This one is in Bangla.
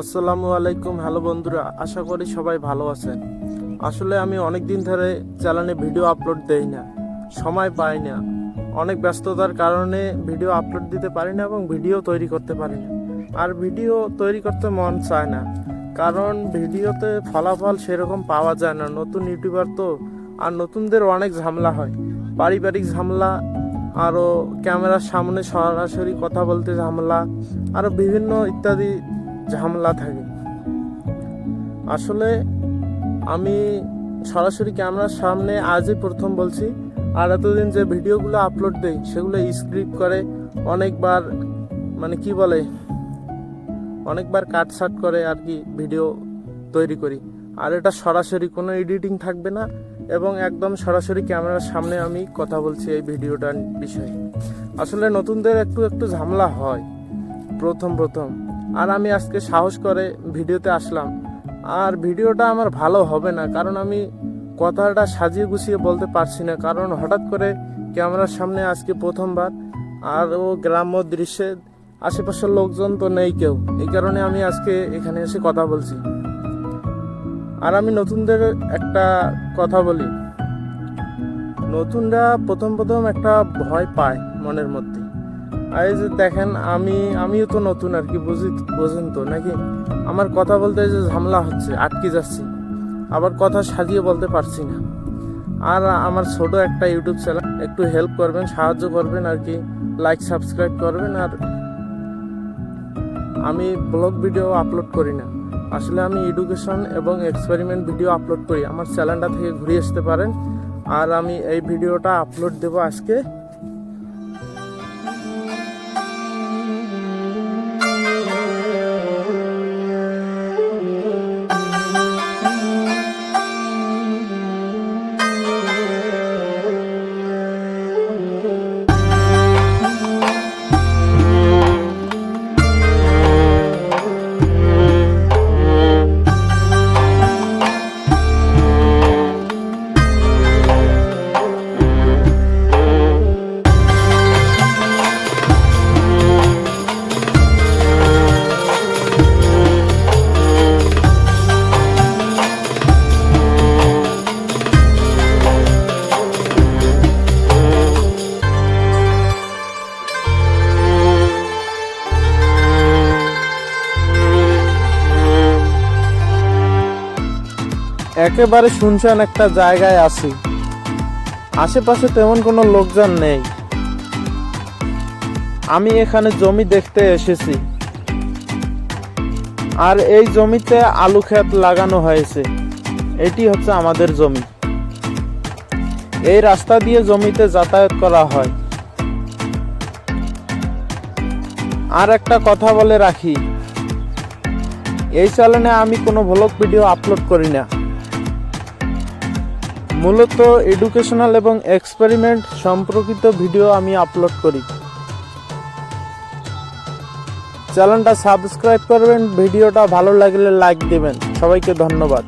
আসসালামু আলাইকুম, হ্যালো বন্ধুরা, আশা করি সবাই ভালো আছেন। আসলে আমি অনেক দিন ধরে চ্যানেলে ভিডিও আপলোড দেই না, সময় পাই না। অনেক ব্যস্ততার কারণে ভিডিও আপলোড দিতে পারি না এবং ভিডিও তৈরি করতে পারি না। আর ভিডিও তৈরি করতে মন চায় না, কারণ ভিডিওতে ফলাফল সেরকম পাওয়া যায় না। নতুন ইউটিউবার তো, আর নতুনদের অনেক ঝামেলা হয়। পারিবারিক ঝামেলা আরও ক্যামেরার সামনে সরাসরি কথা বলতে ঝামেলা আরও বিভিন্ন ইত্যাদি ঝামেলা থাকে। আসলে আমি সরাসরি ক্যামেরার সামনে আজই প্রথম বলছি, আর এতদিন যে ভিডিওগুলো আপলোড দেই, সেগুলো স্ক্রিপ্ট করে অনেকবার মানে কি বলে, অনেকবার কাটসাট করে আর কি ভিডিও তৈরি করি। আর এটা সরাসরি কোনো এডিটিং থাকবে না এবং একদম সরাসরি ক্যামেরার সামনে আমি কথা বলছি এই ভিডিওটার বিষয়ে। আসলে নতুনদের একটু একটু ঝামেলা হয়, প্রথম প্রথম। আর আমি আজকে সাহস করে ভিডিওতে আসলাম। আর ভিডিওটা আমার ভালো হবে না, কারণ আমি কথাটা সাজিয়ে গুছিয়ে বলতে পারছি না, কারণ হঠাৎ করে ক্যামেরার সামনে আজকে প্রথমবার আর ও গ্রাম্য দৃশ্যে আশেপাশের লোকজন তো নেই কেউ, এই কারণে আমি আজকে এখানে এসে কথা বলছি। আর আমি নতুনদের একটা কথা বলি। নতুনরা প্রথম প্রথম একটা ভয় পায় মনের মধ্যে। আর এই যে দেখেন, আমি, আমিও তো নতুন আর কি, বুঝি, বোঝেন তো, নাকি? আমার কথা বলতে যে ঝামেলা হচ্ছে, আটকে যাচ্ছি। আবার কথা সাজিয়ে বলতে পারছি না। আর আমার ছোট একটা ইউটিউব চ্যানেল, একটু হেল্প করবেন, সাহায্য করবেন আর কি লাইক সাবস্ক্রাইব করবেন আর আমি ব্লগ ভিডিও আপলোড করি না। আসলে আমি এডুকেশন এবং এক্সপেরিমেন্ট ভিডিও আপলোড করি। আমার চ্যানেলটা থেকে ঘুরে আসতে পারেন। আর আমি এই ভিডিওটা আপলোড দেবো আজকে। একেবারে শুনশান একটা জায়গায় আছি। আশেপাশে তেমন কোনো লোকজন নেই। আমি এখানে জমি দেখতে এসেছি। আর এই জমিতে আলু ক্ষেত লাগানো হয়েছে। এটি হচ্ছে আমাদের জমি। এই রাস্তা দিয়ে জমিতে যাতায়াত করা হয়। আর একটা কথা বলে রাখি। এই চ্যানেলে আমি কোনো ভ্লগ ভিডিও আপলোড করি না। মূলত এডুকেশনাল এবং এক্সপেরিমেন্ট সম্পর্কিত ভিডিও আমি আপলোড করি। চ্যানেলটা সাবস্ক্রাইব করবেন ভিডিওটা ভালো লাগলে লাইক দেবেন। সবাইকে ধন্যবাদ।